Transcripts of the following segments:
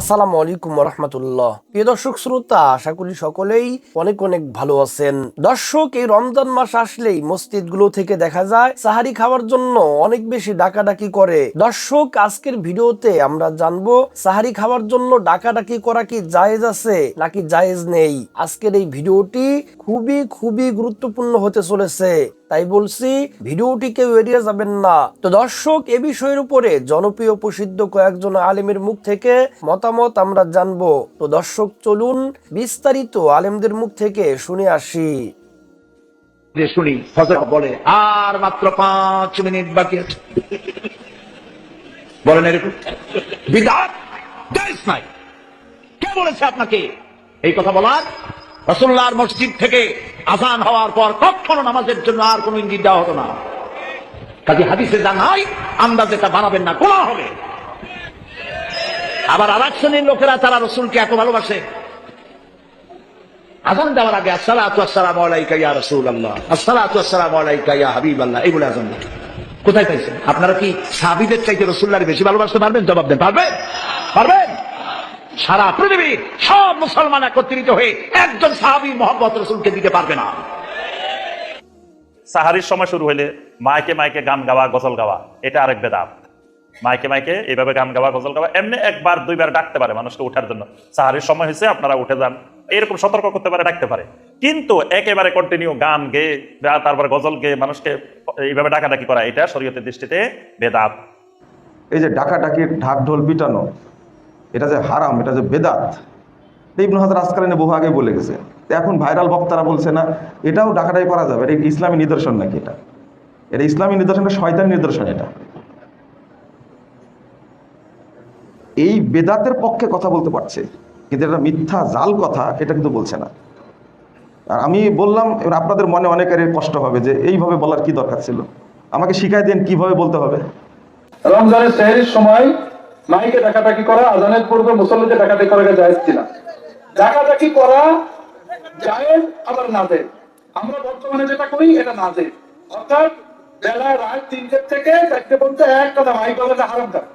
আসসালামু আলাইকুম রহমতুল্লাহ। প্রিয় দর্শক শ্রোতা, আশা করি সকলেই অনেক অনেক ভালো আছেন। দর্শক, এই রমজান মাস আসলেই মসজিদগুলো থেকে দেখা যায়, সাহারি খাওয়ার জন্য অনেক বেশি ডাকাডাকি করে। দর্শক, আজকের ভিডিওতে আমরা জানব, সাহারি খাওয়ার জন্য ডাকাডাকি করা কি জায়েজ আছে, নাকি জায়েজ নেই? আজকের এই ভিডিওটি খুবই খুবই গুরুত্বপূর্ণ হতে চলেছে। তাই বলছি ভিডিওটি কেউ এড়িয়ে যাবেন না। তো দর্শক, এ বিষয়ের উপরে জনপ্রিয় প্রসিদ্ধ কয়েকজন আলেমের মুখ থেকে মতামত আমরা জানব। তো দর্শক, চলুন বিস্তারিত আলেমদের মুখ থেকে শুনে আসি। শুনি বলে, আর মাত্র পাঁচ মিনিট বাকি আছে। বলেন এরকম। বিদাত? নাই। কে বলেছে আপনাকে? এই কথা বলার? রসুল্লাহর মসজিদ থেকে আজান হওয়ার পর কখনো নামাজের জন্য আর কোন ইঙ্গিত দেওয়া হতো না। কাজে হাদিসে যা নাই, আন্দাজ এটা বানাবেন না কোলা হবে। আবার আর এক শ্রেণির লোকেরা তারা রসুলকে এত ভালোবাসে। আজান দেওয়ার আগে, আসসালাতু আসসালামু আলাইকা ইয়া রাসূলুল্লাহ, আসসালাতু আসসালামু আলাইকা ইয়া হাবিবাল্লাহ, এই বলে আজান। কোথায় পাইছেন? আপনারা কি সাহাবীদের চাইতে রাসূলুল্লাহর বেশি ভালোবাসতে পারবেন? জবাব দেন, পারবেন? পারবেন? সারা পৃথিবীর সব মুসলমান একত্রিত হয়ে একজন সাহাবী মোহাম্মদ রসুলকে দিতে পারবে না। সাহারির সময় শুরু হইলে মাইকে মাইকে গান গাওয়া গজল গাওয়া এটা আরেক বেদাত। মাইকে মাইকে এইভাবে গান গাওয়া গজল গাওয়া এমনি একবার দুইবার ডাকতে পারে মানুষকে উঠার জন্য। সাহারির সময় হয়েছে আপনারা উঠে যান। এরকম সতর্ক করতে পারে ডাকতে পারে। কিন্তু একেবারে কন্টিনিউ গান গেয়ে তারপর গজল গেয়ে মানুষকে এইভাবে ডাকাডাকি করা এটা শরীয়তের দৃষ্টিতে বেদাত। এই যে ডাকাডাকি ঢাক ঢোল পিটানো এটা যে হারাম, এটা যে বেদাত। ইবনু হাজার আসকালীনে বহু আগে বলে গেছে। এখন ভাইরাল বক্তারা বলছে না, এটাও ডাকাটাই করা যাবে। এটা ইসলামী নিদর্শন নাকি এটা? এটা ইসলামী নিদর্শন, এটা শয়তান নিদর্শন এটা। এই বেদাতের পক্ষে কথা বলতে পারছে, কিন্তু এটা মিথ্যা, জাল কথা, এটা কিন্তু বলছে না। আর আমি বললাম আপনাদের মনে অনেকের কষ্ট হবে যে এইভাবে বলার কি দরকার ছিল? আমাকে শিখাই দেন কীভাবে বলতে হবে। রমজানের সময় মাইকে ডাকাডাকি করা, আজানের পূর্বে মুসল্লিদের ডাকাডাকি করা জায়েজ কিনা? ডাকাডাকি করা জায়েজ, আবার নাজেজ আমরা বর্তমানে যেটা করি, এটা নাজেজ অর্থাৎ বেলা রাত তিনটে থেকে চারটে পর্যন্ত এক কথা মাইক বাজাতে হারাম কাজ।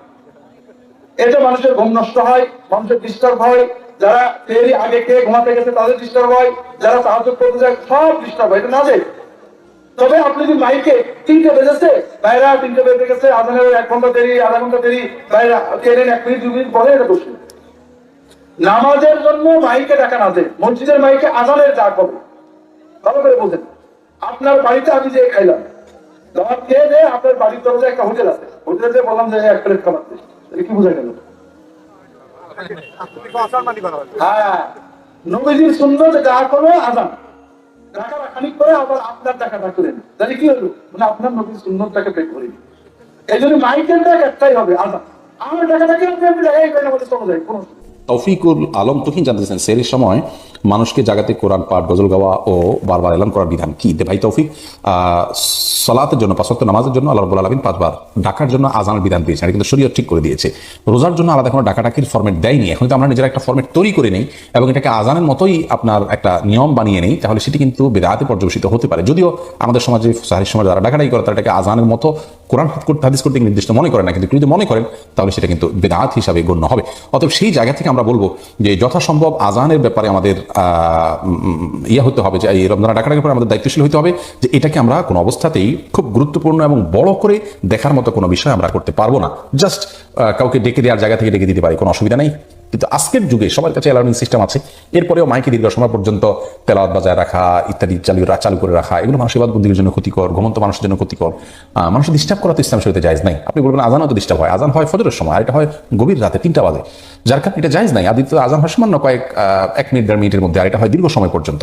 এতে মানুষের ঘুম নষ্ট হয়, মানুষের ডিস্টার্ব হয়। যারা তেরি আগে কে ঘুমাতে গেছে তাদের ডিস্টার্ব হয়, যারা সাহায্য করতে যায়, সব ডিস্টার্ব হয়। এটা নাজেজ তবে আপনি যদি মাইকে তিনটে বেজেছে বাইরা তিনটে বেজে গেছে আজানের এক ঘণ্টা দেরি আধা ঘণ্টা দেরি বাইরা ট্রেনের এক মিনিট দুই মিনিট পরে এটা বসবে নামাজের জন্য মাইকে ডাকা না যায় মসজিদের মাইকে আজানের ডাক হবে ভালো করে বলছেন আপনার বাড়িতে আমি যে খাইলাম দাওয়াত খেয়ে যে আপনার বাড়ির তরফে একটা হোটেল আছে। হোটেলে যে বললাম যে এক প্লেট খাবার। কি বোঝা গেল? হ্যাঁ। নবীজির সুন্দর ডাক হলো আজান। টাকাটা খানিক করে আবার আপনার দেখাটা করে নিন। তাহলে কি হলো মানে আপনার নবীর সুন্দরটাকে পে করে। এই জন্য মাইকের টাকা একটাই হবে আজান আমার টাকাটাকে আপনি আমি দেখাই পেলে বলে চলে যায় কোনো তৌফিকুল আলম তহিন জানতেছেন সেরির সময় মানুষকে জাগাতে কোরআন পাঠ, গজল গাওয়া ও বারবার এলান করার বিধান কি? ভাই তৌফিক সলাতের জন্য পাঁচত্ব নামাজের জন্য আল্লাহ রবুল আলমিন পাঁচবার ডাকার জন্য আজানের বিধান দিয়েছে এটা কিন্তু শরীয়ত ঠিক করে দিয়েছে। রোজার জন্য আলাদা কোনো ডাকাডাকির ফর্মেট দেয়নি। এখন তো আমরা নিজেরা একটা ফর্মেট তৈরি করে নেই এবং এটাকে আজানের মতোই আপনার একটা নিয়ম বানিয়ে নেই, তাহলে সেটি কিন্তু বেদাতে পর্যবেসিত হতে পারে। যদিও আমাদের সমাজে সাহির সমাজ যারা ডাকাডাকি করে, তারা এটাকে আজানের মতো কোরআন করতে, হাদিস করতে নির্দিষ্ট মনে করেন না। কিন্তু যদি মনে করেন, তাহলে সেটা কিন্তু বেদাত হিসাবে গণ্য হবে। অতএব সেই জায়গা থেকে আমরা বলব যে যথাসম্ভব আজানের ব্যাপারে আমাদের ইয়ে হতে হবে যে, এই রমজান ডাকাটাকে পরে আমাদের দায়িত্বশীল হতে হবে যে, এটাকে আমরা কোনো অবস্থাতেই খুব গুরুত্বপূর্ণ এবং বড় করে দেখার মতো কোনো বিষয় আমরা করতে পারব না। জাস্ট কাউকে ডেকে দেওয়ার জায়গা থেকে ডেকে দিতে পারি, কোনো অসুবিধা নেই। কিন্তু আজকের যুগে সবার কাছে অ্যালার্মিং সিস্টেম আছে। এরপরেও মাইকে দীর্ঘ সময় পর্যন্ত তেলাওয়াত বাজায় রাখা, ইত্যাদি চালু চালু করে রাখা, এগুলো মানুষের বাদ বুদ্ধির জন্য ক্ষতিকর, ঘুমন্ত মানুষের জন্য ক্ষতিকর। মানুষের ডিস্টার্ব করা তো ইসলাম শরীরে জায়জ নাই। আপনি বলবেন আজান তো ডিস্টার্ব হয়। আজান হয় ফজরের সময়, আর এটা হয় গভীর রাতে, তিনটা বাজে। যার কারণে এটা জায়জ নাই। আদিত্য, আজান হয় সামান্য কয়েক এক মিনিট, দেড় মিনিটের মধ্যে, আর এটা হয় দীর্ঘ সময় পর্যন্ত।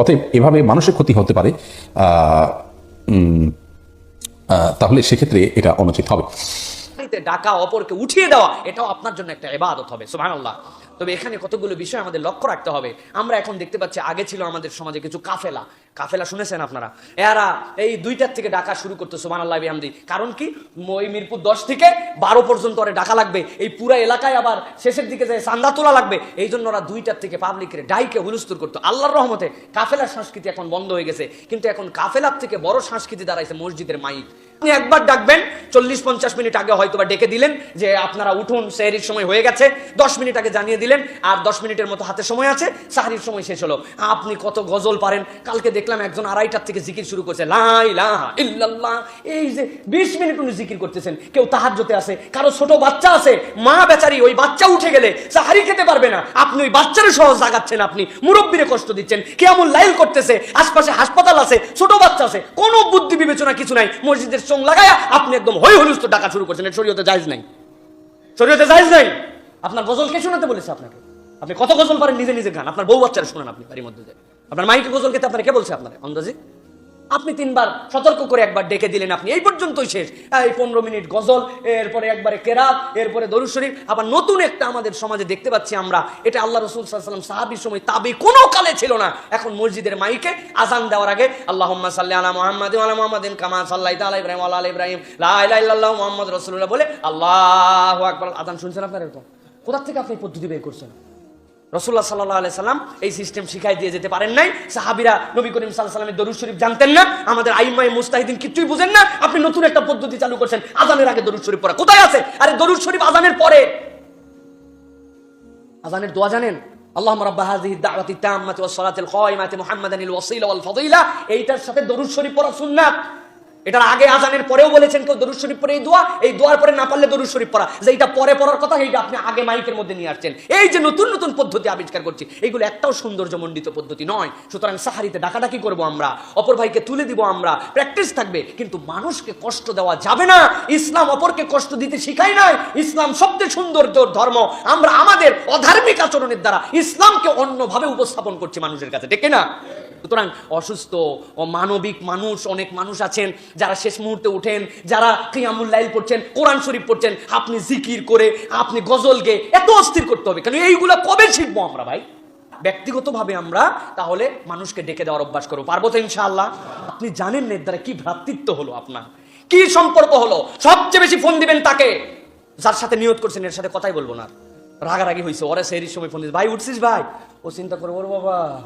অতএব এভাবে মানুষের ক্ষতি হতে পারে। তাহলে সেক্ষেত্রে এটা অনুচিত হবে। বাড়িতে ডাকা, অপরকে উঠিয়ে দেওয়া, এটাও আপনার জন্য একটা ইবাদত হবে, সুবহানাল্লাহ। তবে এখানে কতগুলো বিষয় আমাদের লক্ষ্য রাখতে হবে। আমরা এখন দেখতে পাচ্ছি আগে ছিল আমাদের সমাজে কিছু কাফেলা। কাফেলা শুনেছেন আপনারা? এরা এই দুইটার থেকে ডাকা শুরু করতো সুমান আল্লাহ বিহামদি। কারণ কি? ওই মিরপুর দশ থেকে বারো পর্যন্ত ওরা ডাকা লাগবে। এই পুরা এলাকায় আবার শেষের দিকে যায় চান্দা তোলা লাগবে, এই জন্য ওরা দুইটার থেকে পাবলিকের ডাইকে হুলুস্তুর করতো। আল্লাহর রহমতে কাফেলার সংস্কৃতি এখন বন্ধ হয়ে গেছে। কিন্তু এখন কাফেলার থেকে বড় সংস্কৃতি দাঁড়াইছে মসজিদের মাইক। আপনি একবার ডাকবেন, চল্লিশ পঞ্চাশ মিনিট আগে হয়তো বা ডেকে দিলেন যে আপনারা উঠুন, সেহরির সময় হয়ে গেছে, দশ মিনিট আগে জানিয়ে দিলেন, আর দশ মিনিটের মতো হাতে সময় আছে, সাহারির সময় শেষ হলো। আপনি কত গজল পারেন, কালকে দেখলাম একজন আড়াইটার থেকে জিকির শুরু করছে লাই লাহা এই যে বিশ মিনিট উনি জিকির করতেছেন, কেউ তাহার জোতে আছে, কারও ছোট বাচ্চা আছে, মা বেচারি, ওই বাচ্চা উঠে গেলে সাহারি খেতে পারবে না, আপনি ওই বাচ্চারও সহজ জাগাচ্ছেন আপনি, মুরব্বীরে কষ্ট দিচ্ছেন, কেমন লাইল করতেছে, আশপাশে হাসপাতাল আছে, ছোট বাচ্চা আছে, কোনো বুদ্ধি বিবেচনা কিছু নাই, মসজিদের চোখ লাগায়া আপনি একদম হই হলুস্ত ডাকা শুরু করছেন। এটা শরীয়তে জায়েজ নাই। শরীয়তে জায়েজ নাই। আপনার গজল কে শোনাতে বলেছে আপনাকে? আপনি কত গজল পারেন, নিজে নিজে গান। আপনার বউ বাচ্চারা শোনান আপনি বাড়ির মধ্যে আপনার মাইকে গজল খেতে আপনার কে বলছে আপনার? অন্দাজি আপনি তিনবার সতর্ক করে একবার ডেকে দিলেন আপনি। এই পর্যন্তই শেষ। এই পনেরো মিনিট গজল, এরপরে একবারে কেরাত, এরপরে দরুদ শরীফ। আবার নতুন একটা আমাদের সমাজে দেখতে পাচ্ছি আমরা। এটা আল্লাহ রসুল সাল্লাম সাহাবির সময় তাবি কোনো কালে ছিল না। এখন মসজিদের মাইকে আজান দেওয়ার আগে আল্লাহ সাল্লি আলা মোহাম্মদ আলা মোহাম্মদিন কামা সাল্লাহ তালা ইব্রাহিম আল্লাহ ইব্রাহিম। লাহ মোহাম্মদ রসুল্লাহ বলে আল্লাহ আকবর। আজান শুনছেন আপনার এরকম? কোথার থেকে আপনি পদ্ধতি বের করছেন? রসুল্লাহ সাল্লাহ আলি সাল্লাম এই সিস্টেম শিখাই দিয়ে যেতে পারেন নাই। সাহাবিরা নবী করিম সাল্লাহ সাল্লামের দরুদ শরীফ জানতেন না। আমাদের আইমাই মুস্তাহিদিন কিছুই বুঝেন না। আপনি নতুন একটা পদ্ধতি চালু করছেন। আজানের আগে দরুদ শরীফ পড়া। কোথায় আছে? আরে দরুদ শরীফ আজানের পরে। আজানের দোয়া জানেন? আল্লাহ রাব্বা হাযিহি দাওয়াতি তাম্মাতি ওয়াস সালাতিল কায়িমাতি মুহাম্মাদানিল ওয়াসিলা ওয়াল ফাদিলা। এইটার সাথে দরুদ শরীফ পড়া সুন্নাত। এটার আগে আজানের পরেও বলেছেন কেউ দরুদ শরীফ পরে এই দোয়া, এই দোয়ার পরে না পারলে দরুদ শরীফ পড়া। যে এটা পরে পড়ার কথা এইটা আপনি আগে মাইকের মধ্যে নিয়ে আসছেন। এই যে নতুন নতুন পদ্ধতি আবিষ্কার করছি এইগুলো একটাও সৌন্দর্যমণ্ডিত পদ্ধতি নয়। সুতরাং সাহারিতে ডাকাডাকি করব আমরা, অপর ভাইকে তুলে দিব আমরা। প্র্যাকটিস থাকবে, কিন্তু মানুষকে কষ্ট দেওয়া যাবে না। ইসলাম অপরকে কষ্ট দিতে শিখাই নাই। ইসলাম সবচেয়ে সৌন্দর্য ধর্ম। আমরা আমাদের অধার্মিক আচরণের দ্বারা ইসলামকে অন্যভাবে উপস্থাপন করছি মানুষের কাছে, ঠিক না সুতরাং অসুস্থ ও মানবিক মানুষ, অনেক মানুষ আছেন, যারা শেষ মুহূর্তে উঠেন, যারা কিয়ামুল লাইল পড়ছেন, কোরআন শরীফ পড়ছেন, আপনি জিকির করে, আপনি গজল গে, এত অস্থির করতে হবে কেন? এইগুলা কবে শিখব আমরা ভাই? ব্যক্তিগতভাবে আমরা তাহলে মানুষকে ডেকে দেওয়ার অভ্যাস করব। পারব তো ইনশাআল্লাহ? আপনি জানেন না দ্বারা কি ভ্রাতৃত্ব হলো আপনার? কি সম্পর্ক হলো? সবচেয়ে বেশি ফোন দিবেন তাকে। যার সাথে নিয়ত করছেন, এর সাথে কথাই বলব না। রাগারাগি হয়েছে ওরা সেই সময় ফোন দিচ্ছে ভাই, উঠছিস ভাই? ও চিন্তা করব বাবা।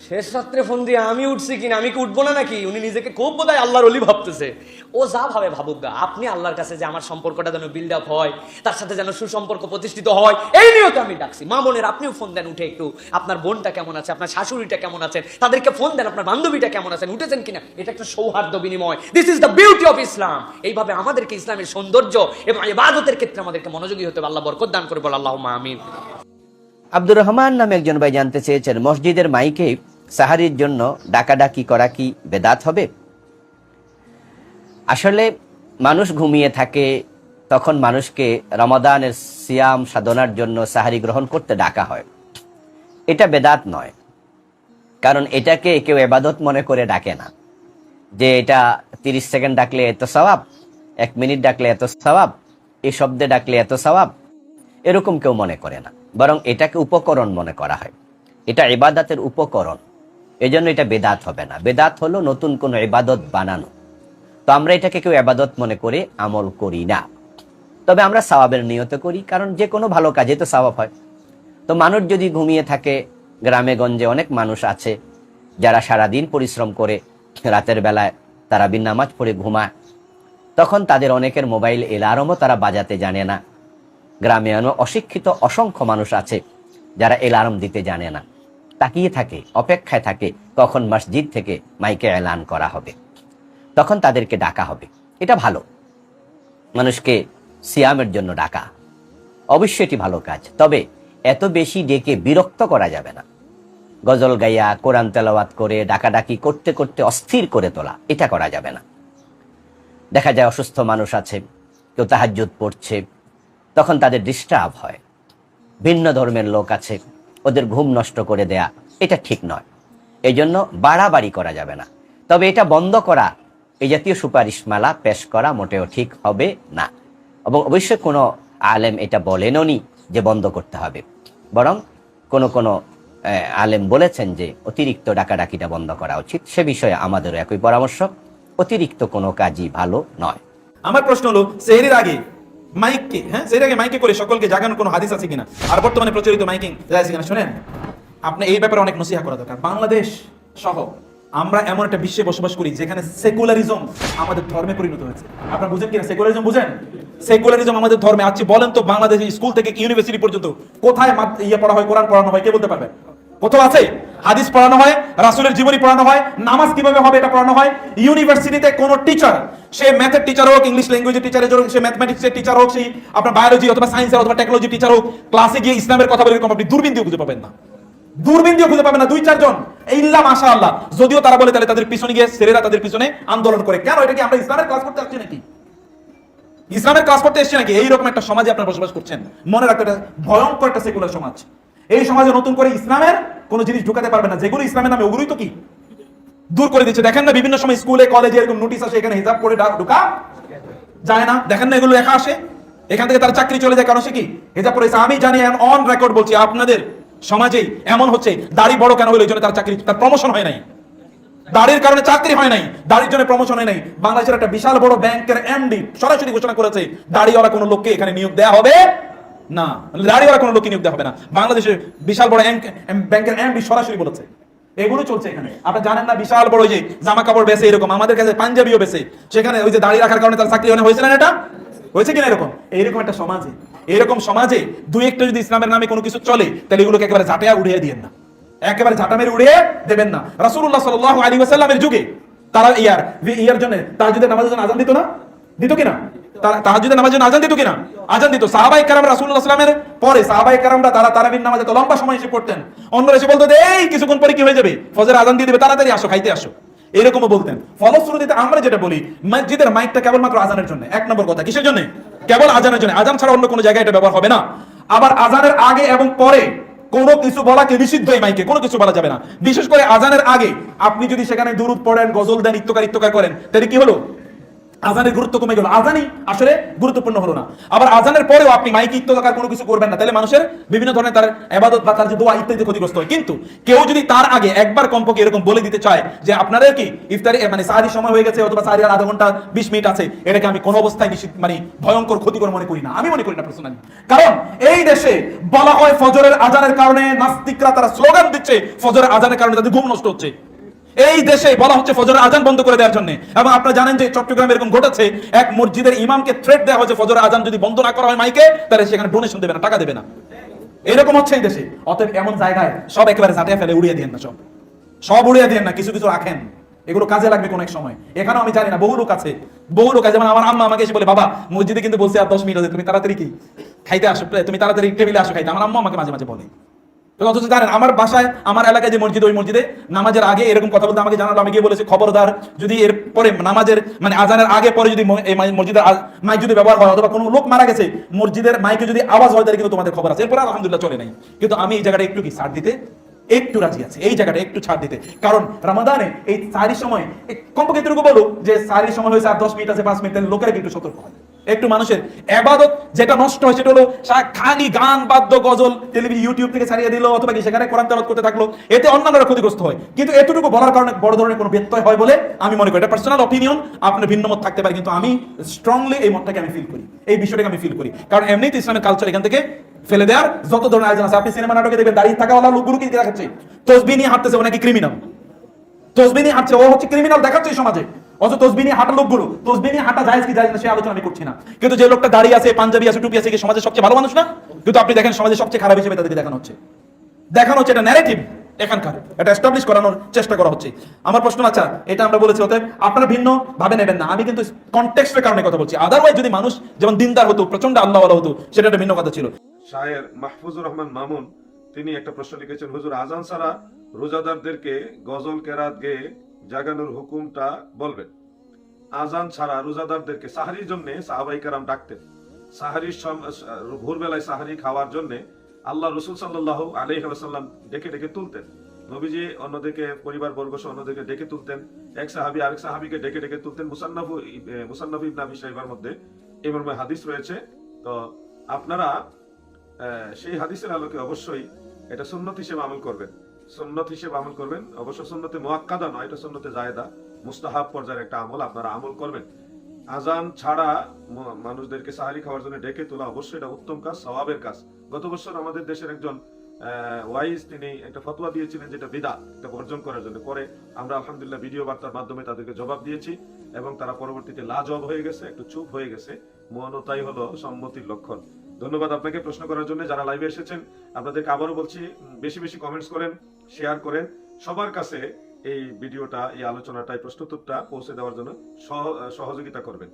শেষ রাত্রে ফোন দিয়ে, আমি উঠছি কিনা আমি কি উঠবো না নাকি? উনি নিজেকে খুব বোধ হয় আল্লাহর অলি ভাবতেছে। ও যা ভাবে ভাবুক গা, আপনি আল্লাহর কাছে যে আমার সম্পর্কটা যেন বিল্ড আপ হয়, তার সাথে যেন সুসম্পর্ক প্রতিষ্ঠিত হয়, এই নিয়েও তো আমি ডাকছি। মা বোনের, আপনিও ফোন দেন উঠে একটু। আপনার বোনটা কেমন আছে? আপনার শাশুড়িটা কেমন আছেন? তাদেরকে ফোন দেন, আপনার বান্ধবীটা কেমন আছেন? উঠেছেন কিনা এটা একটা সৌহার্দ্য বিনিময়। This is the beauty of Islam এইভাবে আমাদেরকে ইসলামের সৌন্দর্য এবং ইবাদতের ক্ষেত্রে আমাদেরকে মনোযোগী হতে হবে। আল্লাহ বরকত দান করে বল আল্লাহ আমিন। আব্দুর রহমান নামে একজন ভাই জানতে চেয়েছেন, মসজিদের মাইকে সাহারির জন্য ডাকাডাকি করা কি বেদাত হবে? আসলে মানুষ ঘুমিয়ে থাকে, তখন মানুষকে রমাদানের সিয়াম সাধনার জন্য সাহারি গ্রহণ করতে ডাকা হয়। এটা বেদাত নয়, কারণ এটাকে কেউ এবাদত মনে করে ডাকে না। যে এটা তিরিশ সেকেন্ড ডাকলে এত সওয়াব, এক মিনিট ডাকলে এত সওয়াব এই শব্দে ডাকলে এত সওয়াব, এরকম কেউ মনে করে না। বরং এটাকে উপকরণ মনে করা হয়। এটা ইবাদাতের উপকরণ। এজন্য এটা বেদাত হবে না। বেদাত হলো নতুন কোনো এবাদত বানানো। তো আমরা এটাকে কেউ এবাদত মনে করে আমল করি না। তবে আমরা সওয়াবের নিয়ত করি, কারণ যে কোনো ভালো কাজে তো সওয়াব হয়। তো মানুষ যদি ঘুমিয়ে থাকে, গ্রামে গঞ্জে অনেক মানুষ আছে, যারা সারাদিন পরিশ্রম করে রাতের বেলায় তারা বিন নামাজ পড়ে ঘুমায়, তখন তাদের অনেকের মোবাইল এলার্মও তারা বাজাতে জানে না। গ্রামে অশিক্ষিত অসংখ্য মানুষ আছে যারা এলার্ম দিতে জানে না। তাকিয়ে থাকে, অপেক্ষায় থাকে, কখন মসজিদ থেকে মাইকে এলান করা হবে। তখন তাদেরকে ডাকা হবে। এটা ভালো। মানুষকে সিয়ামের জন্য ডাকা। অবশ্যই এটি ভালো কাজ। তবে এত বেশি ডেকে বিরক্ত করা যাবে না। গজল গাইয়া, কোরআন তেলাওয়াত করে, ডাকাডাকি করতে করতে অস্থির করে তোলা। এটা করা যাবে না। দেখা যায় অসুস্থ মানুষ আছে, কেউ তাহাজ্জুদ পড়ছে তখন তাদের ডিস্টার্ব হয়। ভিন্ন ধর্মের লোক আছে, ওদের ঘুম নষ্ট করে দেয়া, এটা ঠিক নয়। এই জন্য বাড়াবাড়ি করা যাবে না। তবে এটা বন্ধ করা, এই জাতীয় সুপারিশমালা পেশ করা মোটেও ঠিক হবে না। এবং অবশ্যই কোনো আলেম এটা বলেনও নি যে বন্ধ করতে হবে। বরং কোনো কোনো আলেম বলেছেন যে অতিরিক্ত ডাকাডাকিটা বন্ধ করা উচিত। সে বিষয়ে আমাদেরও একই পরামর্শ। অতিরিক্ত কোনো কাজই ভালো নয়। আমার প্রশ্ন হলো সেহরির আগে মাইককে হ্যাঁ? আগে মাইকে করে সকলকে জাগানোর কোনো হাদিস আছে কিনা? আর বর্তমানে প্রচলিত মাইকিং আছে কিনা? শুনেন, আপনি এই ব্যাপারে অনেক নসিহা করা দরকার। বাংলাদেশ সহ আমরা এমন একটা বিশ্বে বসবাস করি যেখানে সেকুলারিজম আমাদের ধর্মে পরিণত হয়েছে। আপনারা বুঝেন কিনা সেকুলারিজম? বুঝেন? সেকুলারিজম আমাদের ধর্মে আছে বলেন তো বাংলাদেশে স্কুল থেকে ইউনিভার্সিটি পর্যন্ত কোথায় ইয়ে পড়া হয়, কোরআন পড়ানো হয়, কে বলতে পারবে? কোথাও আছে, হাদিস পড়ানো হয়, রাসূলের জীবনী পড়ানো হয়, নামাজ কীভাবে হবে এটা পড়ানো হয়। ইউনিভার্সিটিতে কোন টিচার সে ম্যাথের টিচার হোক ইংলিশ ল্যাঙ্গুয়েজের টিচার হোক সে ম্যাথমেটিক্সের টিচার হোক সেই আপনার বায়োলজি অথবা সায়েন্সের অথবা টেকনোলজি টিচার হোক ক্লাসে গিয়ে ইসলামের কথা বলে আপনি দূরবীন দিয়ে খুঁজে পাবেন না। দূরবীন দিয়ে খুঁজে পাবেন না, দুই চারজন ইল্লা মাশা আল্লাহ যদিও তারা বলে তাহলে তাদের পিছনে গিয়ে ছেলেরা তাদের পিছনে আন্দোলন করে। কেন? এটা কি আমরা ইসলামের ক্লাস করতে আসছি নাকি? ইসলামের ক্লাস করতে এসছি নাকি? এইরকম একটা সমাজে আপনারা বসবাস করছেন। মনে রাখতে ভয়ঙ্কর একটা সেকুলার সমাজ। এই সমাজে নতুন করে ইসলামের কোনো জিনিস ঢুকাতে পারবে না। যেগুলো ইসলামের নামে ওগুলোই তো কি? দূর করে দিচ্ছে। দেখেন না, বিভিন্ন সময় স্কুলে, কলেজে এরকম নোটিশ আসে, এখানে হিসাব করে ঢুকা যায় না। দেখেন না, এগুলো লেখা আসে। এখান থেকে তার চাকরি চলে যায়, কারণ সে কি? হেজাব করেছে আমি জানি অন রেকর্ড বলছি, আপনাদের সমাজেই এমন হচ্ছে, দাড়ি বড় কেন হলো? এই জন্য তার চাকরি, তার প্রমোশন হয় নাই। দাড়ির কারণে চাকরি হয় নাই, দাড়ির জন্য প্রমোশন হয় নাই। বাংলাদেশের একটা বিশাল বড় ব্যাংকের এমডি সরাসরি ঘোষণা করেছে, দাড়িওয়ালা কোনো লোককে এখানে নিয়োগ দেওয়া হবে না দাড়িওয়ালা কোনো লোককে নিয়োগ দেওয়া হবে না। বাংলাদেশের বিশাল বড় ব্যাংকের এমডি সরাসরি বলেছে। এগুলো চলছে এখানে। আপনি জানেন না, বিশাল বড় যে জামা কাপড় বেছে এরকম। আমাদের কাছে পাঞ্জাবিও বেছে সেখানে ওই যে দাড়ি রাখার কারণে তার চাকরি হয়েছে না এটা? হয়েছে কিনা এরকম? এইরকম একটা সমাজে। এরকম সমাজে দুই একটা যদি ইসলামের নামে কোনো কিছু চলে, তাহলে এগুলোকে একেবারে ঝাঁটিয়া উড়িয়ে দিয়েন না। একেবারে ঝাঁটা মেরে উড়িয়ে দেবেন না। রাসূলুল্লাহ সাল্লাল্লাহু আলাইহি ওয়াসাল্লামের যুগে তারা ইয়ার ইয়ার জন্য তার যদি নামাজের জন্য আজান দিত না? দিত কিনা? আজান আমরা যেটা বলি, মসজিদের মাইকটা কেবলমাত্র আজানের জন্য। এক নম্বর কথা, কিসের জন্য? কেবল আজানের জন্য। আজান ছাড়া অন্য কোনো জায়গায় এটা ব্যবহার হবে না। আবার আজানের আগে এবং পরে কোনো কিছু বলাকে নিষিদ্ধ এই মাইকে, কোনো কিছু বলা যাবে না। বিশেষ করে আজানের আগে আপনি যদি সেখানে দুরুদ পড়েন, গজল দেন ইত্যকার ইত্যকার করেন, তাহলে কি হলো? আজানের গুরুত্ব কমে গেল। আজানই আসলে গুরুত্বপূর্ণ হলো না। আবার আজানের পরেও আপনি মাইকে ইত্যকার কোনো কিছু করবেন না। তাহলে মানুষের বিভিন্ন ধরনের তার এবাদত বা তার যে দোয়া ইত্যাদি ক্ষতিগ্রস্ত হয়। কিন্তু কেউ যদি তার আগে একবার কমপক্ষে এরকম বলে দিতে চায় যে আপনাদের কি ইফতারি মানে সাহারি সময় হয়ে গেছে অথবা সাহারি আর আধা ঘণ্টা, বিশ মিনিট আছে, এটাকে আমি কোনো অবস্থায় নিশ্চিত মানে ভয়ঙ্কর, ক্ষতিকর মনে করি না। আমি মনে করি না পার্সোনালি কারণ এই দেশে বলা হয় ফজরের আজানের কারণে নাস্তিকরা তারা স্লোগান দিচ্ছে, ফজরের আজানের কারণে তাদের ঘুম নষ্ট হচ্ছে। এই দেশে বলা হচ্ছে ফজরের আজান বন্ধ করে দেওয়ার জন্য। এবং আপনারা জানেন যে চট্টগ্রামে এরকম ঘটেছে, এক মসজিদের ইমামকে থ্রেট দেওয়া হয়েছে, ফজরের আজান যদি বন্ধ না করা হয় মাইকে, তাহলে সেখানে ডোনেশন দেবে না, টাকা দেবে না। এরকম হচ্ছে এই দেশে। অতএব এমন জায়গায় সব একেবারে ঝাঁটিয়ে ফেলে, উড়িয়ে দিন না সব। সব উড়িয়ে দিন না, কিছু কিছু রাখেন। এগুলো কাজে লাগবে কোন এক সময়। এখানেও আমি জানি না, বহু লোক আছে, বহু লোক আছে। যেমন আমার আম্মা আমাকে এসে বলে, বাবা, মসজিদে কিন্তু বলছে আর দশ মিনিট আছে তুমি তাড়াতাড়ি কি? খাইতে আসো, তুমি তাড়াতাড়ি টেবিলে আসো খাইতে। আমার আম্মা আমাকে মাঝে মাঝে বলে। অথচ জানেন, আমার বাসায়, আমার এলাকায় যে মসজিদ, ওই মসজিদে নামাজের আগে এরকম কথা বলতে আমাকে জানালো। আমি গিয়ে বলেছি, খবরদার, যদি এর পরে নামাজের মানে আজানের আগে পরে যদি মসজিদের মাইক যদি ব্যবহার হয়, অথবা কোনো লোক মারা গেছে, মসজিদের মাইকে যদি আওয়াজ হয়, তাহলে কিন্তু তোমাদের খবর আছে। এরপরে আলহামদুলিল্লাহ চলে নাই। কিন্তু আমি এই জায়গাটা একটু কি সার দিতে একটু রাজি আছে, এই জায়গাটা একটু ছাড় দিতে। কারণ রামাদানে এই সারির সময় কমপক্ষে এটুকু বলো যে সারির সময় হয়েছে আর দশ মিনিট আছে, পাঁচ মিনিট লোকেরা কিন্তু সতর্ক হয়। একটু মানুষের এবাদত যেটা নষ্ট হয়, সেটা হলো খালি গান, বাদ্য, গজল টেলিভিশন ইউটিউব থেকে ছাড়িয়ে দিল, অথবা সেখানে কোরআন তেলাওয়াত করতে থাকল, এতে অন্যান্যরা ক্ষতিগ্রস্ত হয়। কিন্তু এতটুকু বলার কারণে বড় ধরনের কোনো ব্যত্যয় হয় বলে আমি মনে করি। এটা পার্সোনাল অপিনিয়ন আপনার ভিন্ন মত থাকতে পারে, কিন্তু আমি স্ট্রংলি এই মতটাকে আমি ফিল করি। এই বিষয়টাকে আমি ফিল করি। কারণ এমনিতে ইসলামের কালচার এখান থেকে ফেলে দেওয়ার যত ধরনের আয়োজন আছে, আপনি সিনেমা নাটকে দেখবেন, দাঁড়িয়ে থাকাওয়ালা লোকগুলো কি দেখাচ্ছে। তসবি নিয়ে হাঁটতেছে ও নাকি ক্রিমিনাল তসবি নিয়ে হাঁটছে, ও হচ্ছে ক্রিমিনাল দেখাচ্ছে সমাজে। অথচ তসবি নিয়ে হাঁটা লোকগুলো, তসবি নিয়ে হাঁটা যায় কি যায় না, সে আলোচনা আমি করছি না। কিন্তু যে লোকটা দাঁড়িয়ে আছে, পাঞ্জাবি আছে, টুপি আছে কি সমাজের সবচেয়ে ভালো মানুষ না? কিন্তু আপনি দেখেন, সমাজের সবচেয়ে খারাপ হিসেবে তাদেরকে দেখানো হচ্ছে। দেখানো হচ্ছে এটা ন্যারেটিভ এখানকার। এটা এস্টাবলিশ করানোর চেষ্টা করা হচ্ছে। আমার প্রশ্ন আচ্ছা এটা আমরা বলেছি, অতএব আপনারা ভিন্ন ভাবে নেবেন না। আমি কিন্তু কনটেক্সটের কারণে কথা বলছি। আদারওয়াইজ যদি মানুষ যেমন দিনদার হতো প্রচণ্ড আল্লাহ হতো, সেটা একটা ভিন্ন কথা ছিল। শায়ের মাহফুজুর রহমান মামুন, তিনি একটা প্রশ্ন লিখেছেন, হুজুর, আজান ছাড়া রোজাদারদেরকে গজল, কেরাত গেয়ে জাগানোর হুকুমটা বলবেন। আজান ছাড়া রোজাদারদেরকে সাহারির জন্য সাহাবাই কারাম ডাকতেন। সাহারির ভোরবেলায় সাহারি খাওয়ার জন্য আল্লাহ রসুল সাল্লাহ আলহিহাসাল্লাম ডেকে ডেকে তুলতেন। নবীজি অন্যদিকে পরিবার বর্গ সহ অন্যদিকে ডেকে তুলতেন। এক সাহাবি আরেক সাহাবিকে ডেকে ডেকে তুলতেন মুসান্নাফু মুসান্নাফ ইবনে আবি মধ্যে। মর্মে হাদিস রয়েছে। তো আপনারা সেই হাদিসের আলোকে অবশ্যই এটা সুন্নত হিসেবে আমল করবেন। সুন্নত হিসেবে আমল করবেন। অবশ্য সুন্নতে মোয়াক্কাদা নয়, এটা সুন্নতে জায়দা। মুস্তাহাব পর্যায়ের একটা আমল আপনারা আমল করবেন। আজান ছাড়া মানুষদেরকে সাহারি খাওয়ার জন্য ডেকে তোলা অবশ্যই এটা উত্তম কাজ, সওয়াবের কাজ। গত বছর আমাদের দেশের একজন ওয়াইজ তিনি একটা ফতোয়া দিয়েছিলেন যেটা বিদাত, এটা বর্জন করার জন্য। পরে আমরা আলহামদুলিল্লাহ ভিডিও বার্তার মাধ্যমে তাদেরকে জবাব দিয়েছি এবং তারা পরবর্তীতে লাজবাব হয়ে গেছে, একটু চুপ হয়ে গেছে। মৌনতাই হলো সম্মতির লক্ষণ। ধন্যবাদ আপনাকে প্রশ্ন করার জন্য যারা লাইভে এসেছেন। আপনাদেরকে আবারও বলছি বেশি বেশি কমেন্টস করেন শেয়ার করেন। সবার কাছে এই ভিডিওটা, এই আলোচনাটা, এই প্রশ্নোত্তরটা পৌঁছে দেওয়ার জন্য সহ- সহযোগিতা করবেন।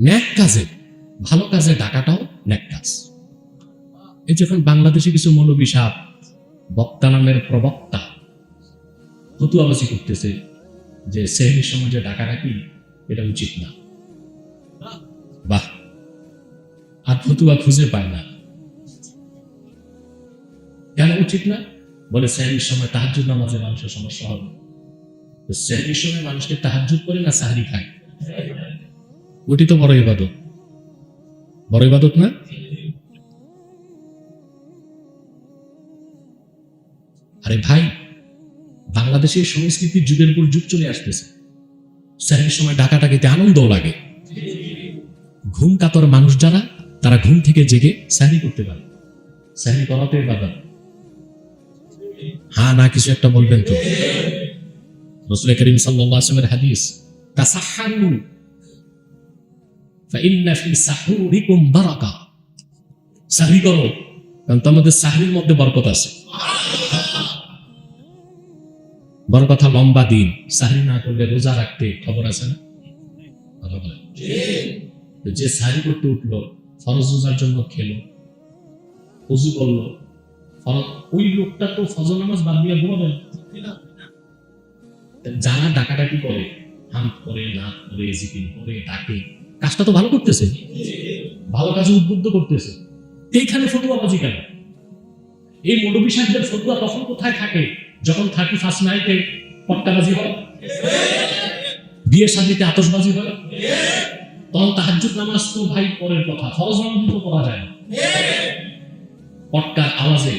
ন্যাক কাজে ভালো কাজে ডাকাটাও ন্যাক কাজ এই যখন বাংলাদেশে কিছু মৌলবী সাপ, বক্তা নামের প্রবক্তা ফতুয়াবাজি করতেছে যে সেহরির সময় যে ডাকা ডাকি এটা উচিত না। বাহ! আর ফতুয়া খুঁজে পায় না। কেন উচিত না? বলে সেহরির সময় তাহাজুদ নামাজে মানুষের সমস্যা হবে। তো সেহরির সময় মানুষকে তাহাজুদ করে না সাহারি খায়? ওটি তো বড় ইবাদত। বড় ইবাদত না? আরে ভাই বাংলাদেশের সংস্কৃতির যুগের উপর যুগ চলে আসতেছে। স্যারের সময় ডাকাটাকিতে আনন্দও লাগে। ঘুম কাতর মানুষ যারা তারা ঘুম থেকে জেগে স্যারি করতে পারে স্যারি করাতে বাধা হ্যাঁ না কিছু একটা বলবেন তো রসুল করিম সাল্লাহ আসলামের হাদিস তাসাহারু فإن في سحوركم بركة সাহরি করো কারণ তোমাদের সাহরির মধ্যে বরকত আছে বড় কথা লম্বা দিন সাহরি না করলে রোজা রাখতে খবর আছে না কথা বলেন। তো যে সাহরি করতে উঠলো ফরজ রোজার জন্য খেলো। উজু করল। ওই লোকটা তো ফজর নামাজ বাদ দিয়ে ঘুমাবে। যারা ডাকাডাকি করে হাম করে না করে, জিকির করে, ডাকে, কাজটা তো ভালো করতেছে। ভালো কাজে উদ্বুদ্ধ করতেছে। এইখানে ফতুয়াবাজি কেন? এই মৌলবী সাহেবদের ফতুয়া তখন কোথায় থাকে? যখন থাকি ফার্স্ট নাইটে পট্টাবাজি হয়? বিয়ে শাদিতে আতসবাজি হয়? তখন তাহাজ্জুদ নামাজ তো ভাই পরের কথা, ফরজ নামাজ তো করা যায় না। পট্টার আওয়াজে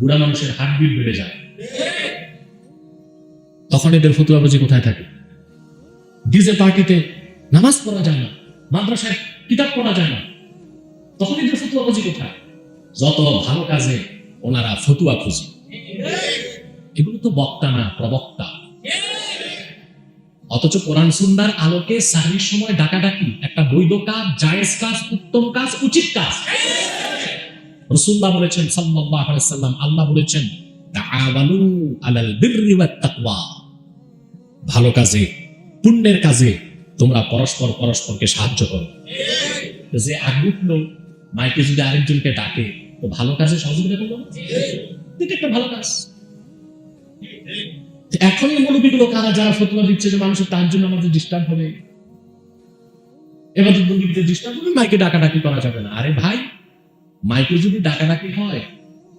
বুড়া মানুষের হার্টবিট বেড়ে যায়। তখন এদের ফতুয়াবাজি কোথায় থাকে? ডিজে পার্টিতে নামাজ পড়া যায় না, মাদ্রাসায় কিতাব পড়া যায় না। তখন এদের ফতুয়াবাজি কোথায়? যত ভালো কাজে ওনারা ফতুয়া খুঁজি। এগুলো তো বক্তা না, প্রবক্তা। অথচ কোরআন সুন্নার আলোকে সাহির সময় ডাকাডাকি, একটা বৈধ কাজ, জায়েজ কাজ, উত্তম কাজ, উচিত কাজ। রসুল্লাহ বলেছেন, সাল্লাল্লাহু আলাইহি সাল্লাম, আল্লাহ বলেছেন তাআওয়ানু আলাল বিররি ওয়াত তাকওয়া। ভালো কাজে, পুণ্যের কাজে তোমরা পরস্পর পরস্পরকে সাহায্য করো। যে আগ মাইকে যদি আরেকজনকে ডাকে, তো ভালো কাজে সহযোগিতা করব একটা ভালো কাজ। এখন এই মৌলবীগুলো কারা, যারা ফতুয়া দিচ্ছে যে মানুষের, তার জন্য আমাদের ডিস্টার্ব হবে? এবার বন্দীতে ডিস্টার্ব হবে, মাইকে ডাকাডাকি করা যাবে না। আরে ভাই, মাইকে যদি ডাকাডাকি হয়,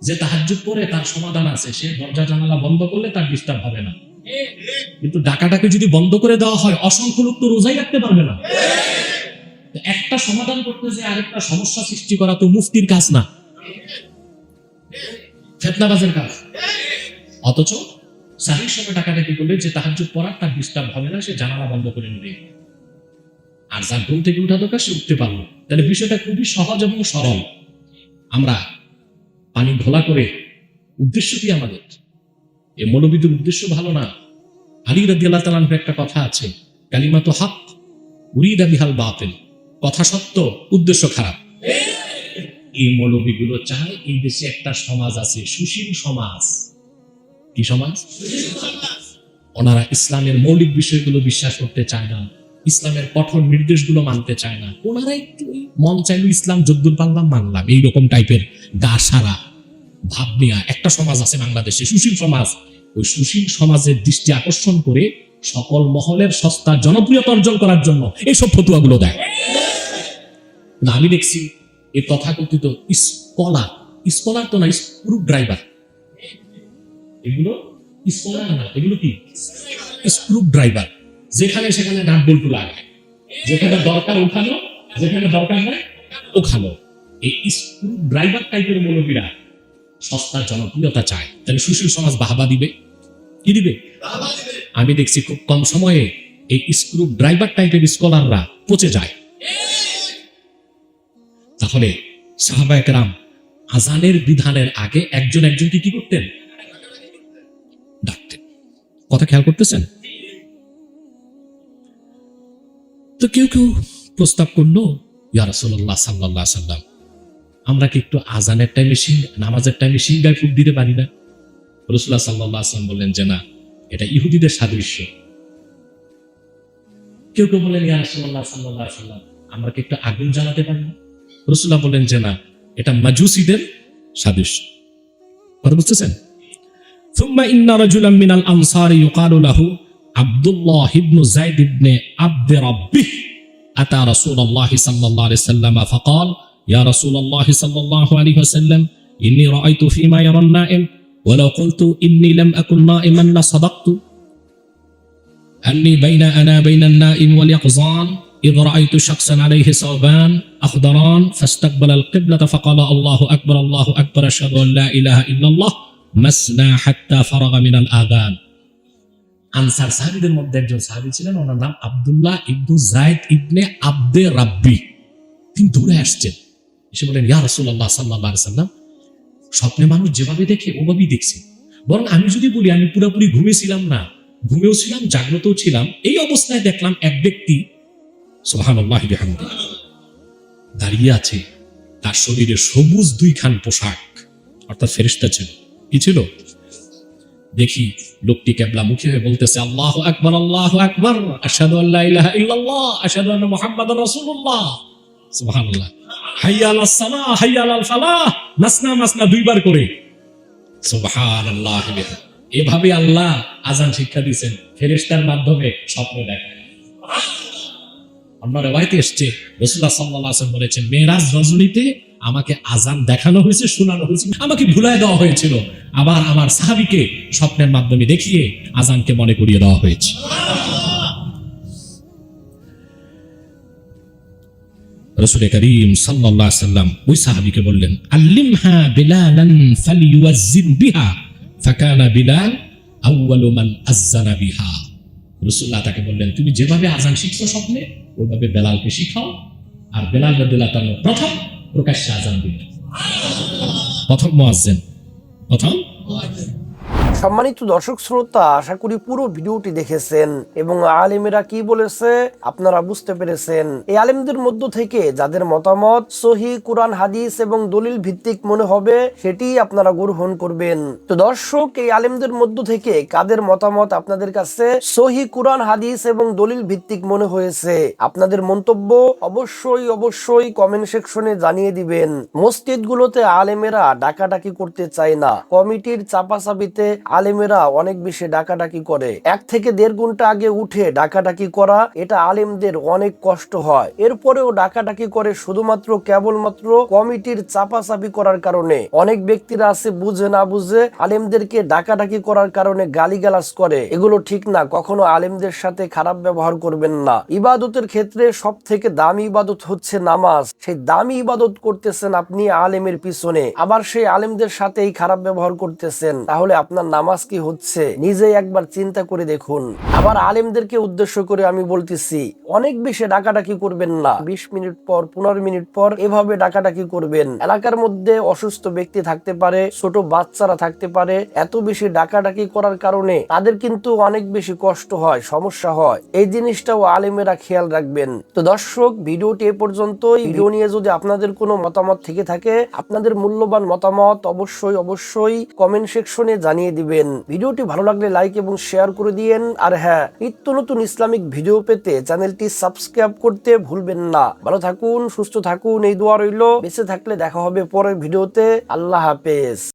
যে তাহাজ্জুদ করে, তার সমাধান আছে। সে দরজা জানালা বন্ধ করলে তার ডিস্টার্ব হবে না। কিন্তু ডাকাটাকে যদি বন্ধ করে দেওয়া হয়, অসংখ্য লোক তো রোজাই রাখতে পারবে না। একটা সমাধান করতে যে আরেকটা সমস্যা সৃষ্টি করা তো মুফতির কাজ না। ফেতনাবাজের কাজ। অথচ সাহির সময় ডাকাডাকি করলে যে তাহাজ্জুদ পড়ার তার ডিস্টার্ব হবে না সে জানালা বন্ধ করে নেবে। আর যার ঘুম থেকে উঠা দরকার সে উঠতে পারল তাহলে বিষয়টা খুবই সহজ এবং সরল। আমরা পানি ঘোলা করে উদ্দেশ্য কি আমাদের? এই মনোবিদের উদ্দেশ্য ভালো না? আলী রাদি আল্লাহ তালানহ একটা কথা আছে কালিমা তো হাক উরিদা বিহাল বাতিল। কথা সত্য উদ্দেশ্য খারাপ। এই মৌলবীগুলো চায় এই দেশে একটা সমাজ আছে সুশীল সমাজ। কি সমাজ ওনারা ইসলামের মৌলিক বিষয়গুলো বিশ্বাস করতে চায় না, ইসলামের কঠোর নির্দেশগুলো মানতে চায় না। ওনারা একটু মন চাইলো ইসলাম যদ্দুর পারলাম মানলাম, এইরকম টাইপের গা সারা ভাব নেয়া একটা সমাজ আছে বাংলাদেশে, সুশীল সমাজ। ওই সুশীল সমাজের দৃষ্টি আকর্ষণ করে সকল মহলের সস্তা জনপ্রিয়তা অর্জন করার জন্য এইসব ফতুয়াগুলো দেয়। কিন্তু আমি দেখছি এ তথাকথিত স্কলার স্কলার তো না স্ক্রু ড্রাইভার এগুলো স্কলার না এগুলো কি? স্ক্রু ড্রাইভার যেখানে সেখানে নাট বল্টু লাগায়। যেখানে দরকার উঠানো যেখানে দরকার নাই ওখানো। এই স্ক্রু ড্রাইভার টাইপের মৌলবীরা সস্তার জনপ্রিয়তা চায়। তাহলে সুশীল সমাজ বাহবা দিবে। কি দিবে? আমি দেখছি খুব কম সময়ে এই স্ক্রু ড্রাইভার টাইপের স্কলাররা পচে যায়। তাহলে সাহাবা একরাম আজানের বিধানের আগে একজন একজনকে কি করতেন? কথা খেয়াল করতেছেন? তো কেউ কেউ প্রস্তাব করল, ইয়া রাসূলুল্লাহ সাল্লাল্লাহু আলাইহি সাল্লাম আমরা কি একটু আজানের টাইমে নামাজের টাইমে সিংগায় ফুক দিতে পারি না? রসুল্লাহ সাল্লাহ আসলাম বললেন, যে না, এটা ইহুদিদের সাদৃশ্য। কেউ কেউ বললেন, ইয়া রাসূলুল্লাহ সাল্লাল্লাহু আলাইহি সাল্লাম আমরা কি একটু আগুন জ্বালাতে পারি না? রসুল্লাহ বললেন, যে না, এটা মাজুসিদের সাদৃশ্য। কথা বুঝতেছেন? ثم إن رجلا من الأنصار يقال له عبد الله بن زيد بن عبد ربه. أتى رسول الله صلى الله عليه وسلم فقال يا رسول الله صلى الله عليه وسلم إني رأيت فيما يرى النائم ولو قلت إني لم أكن نائما لصدقت. أني بين أنا بين النائم واليقظان إذ رأيت شخصا عليه ثوبان أخضران فاستقبل القبلة فقال الله أكبر الله أكبر أشهد أن لا إله إلا الله. মাসনা হাত্তা ফারাগা মিনাল আদান আনসার সাহাবিদের মধ্যে একজন সাহাবি ছিলেন, ওনার নাম ইবনু জায়দ ইবনে আব্দে রাব্বি। তিনি আসছেন। এসে বলেন, ইয়া সাল্লাম, স্বপ্নে মানুষ যেভাবে দেখে ওভাবেই দেখছে। বরং আমি যদি বলি, আমি পুরোপুরি ঘুমেছিলাম না, ঘুমেও ছিলাম, জাগ্রতও ছিলাম, এই অবস্থায় দেখলাম এক ব্যক্তি সোহানুল্লাহ দাঁড়িয়ে আছে। তার শরীরে সবুজ দুইখান পোশাক, অর্থাৎ ফেরিস্তা ছিল। কি ছিল? দেখি, লোকটি কেবলা মুখী হয়ে বলতেছে, আল্লাহ আকবার আল্লাহ আকবার, আশহাদু আল্লা ইলাহা ইল্লাল্লাহ, আশহাদু আন্না রাসূলুল্লাহ। সুবহানাল্লাহ। হাইয়া আলাস সালাহ হাইয়া আলাল ফালাহ। নাসনা নাসনা, দুইবার করে। সুবহানাল্লাহ এভাবে আল্লাহ আজান শিক্ষা দিয়েছেন, ফেরেশতার মাধ্যমে স্বপ্ন দেখায় আমরা রেওয়ায়তে এসছে। আলাইহি ওয়াসাল্লাম বলেছেন মেরাজ রজনীতে আমাকে আজান দেখানো হয়েছে, শোনানো হয়েছে, আমাকে ভুলায় দেওয়া হয়েছিল। আবার আমার সাহাবীকে স্বপ্নের মাধ্যমে দেখিয়ে আজানকে মনে করিয়ে দেওয়া হয়েছে। রসুল করিম আলাইহি সাল্লাম ওই সাহাবীকে বললেন, আল্লিমহা বিলালান ফালিয়ুয়াজ্জিন বিহা, ফাকানা বিলাল আউয়ালু মান আযানা বিহা। রাসূলুল্লাহ তাকে বললেন, তুমি যেভাবে আজান শিখছো স্বপ্নে, ওইভাবে বেলালকে শিখাও। আর বেলাল রদুল্লাহ তাল প্রথম প্রকাশ্যে আজান দিলেন প্রথম মহাজেন প্রথম? সম্মানিত দর্শক শ্রোতা, আশা করি পুরো ভিডিওটি দেখেছেন এবং আলেমেরা কি বলেছে আপনারা বুঝতে পেরেছেন। এই আলেমদের মধ্য থেকে যাদের মতামত সহি কোরআন, হাদিস এবং দলিল ভিত্তিক মনে হবে, সেটি আপনারা গ্রহণ করবেন। তো দর্শক, এই আলেমদের মধ্য থেকে কাদের মতামত আপনাদের কাছে সহি কোরআন, হাদিস এবং দলিল ভিত্তিক মনে হয়েছে? আপনাদের মন্তব্য অবশ্যই অবশ্যই কমেন্ট সেকশনে জানিয়ে দিবেন। মসজিদগুলোতে আলেমেরা ডাকাডাকি করতে চায় না। কমিটির চাপাচাপিতে আলেমেরা অনেক বেশি ডাকাডাকি করে। এক থেকে দেড় ঘণ্টা আগে উঠে ডাকাডাকি করা, এটা আলেমদের অনেক কষ্ট হয়। এরপরেও ডাকাডাকি করে শুধুমাত্র কেবলমাত্র কমিটির চাপাচাপি করার কারণে। অনেক ব্যক্তিরা আছে বুঝে না বুঝে আলেমদেরকে ডাকাডাকি করার কারণে গালিগালাজ করে। এগুলো ঠিক না, কখনো আলেমদের সাথে খারাপ ব্যবহার করবেন না। ইবাদতের ক্ষেত্রে সব থেকে দামি ইবাদত হচ্ছে নামাজ। সেই দামি ইবাদত করতেছেন আপনি আলেমের পিছনে। আবার সেই আলেমদের সাথেই খারাপ ব্যবহার করতেছেন। তাহলে আপনার নামাজ কি হচ্ছে? নিজেই একবার চিন্তা করে দেখুন। আবার আলেমদেরকে উদ্দেশ্য করে আমি বলতেছি, অনেক বেশি ডাকাডাকি করবেন না। বিশ মিনিট পর, পনেরো মিনিট পর এভাবে ডাকাডাকি করবেন। এলাকার মধ্যে অসুস্থ ব্যক্তি থাকতে পারে, ছোট বাচ্চারা থাকতে পারে। এত বেশি ডাকাডাকি করার কারণে তাদের কিন্তু অনেক বেশি কষ্ট হয়, সমস্যা হয়। এই জিনিসটাও আলেমেরা খেয়াল রাখবেন। তো দর্শক, ভিডিওটি এ পর্যন্তই। ভিডিও নিয়ে যদি আপনাদের কোনো মতামত থেকে থাকে, আপনাদের মূল্যবান মতামত অবশ্যই অবশ্যই কমেন্ট সেকশনে জানিয়ে দিবেন। ভিডিওটি ভালো লাগলে লাইক এবং শেয়ার করে দিয়েন। আর হ্যাঁ নিত্য নতুন ইসলামিক ভিডিও পেতে চ্যানেলটি সাবস্ক্রাইব করতে ভুলবেন না। ভালো থাকুন, সুস্থ থাকুন, এই দোয়া রইল। বেঁচে থাকলে দেখা হবে পরের ভিডিওতে আল্লাহ হাফেজ।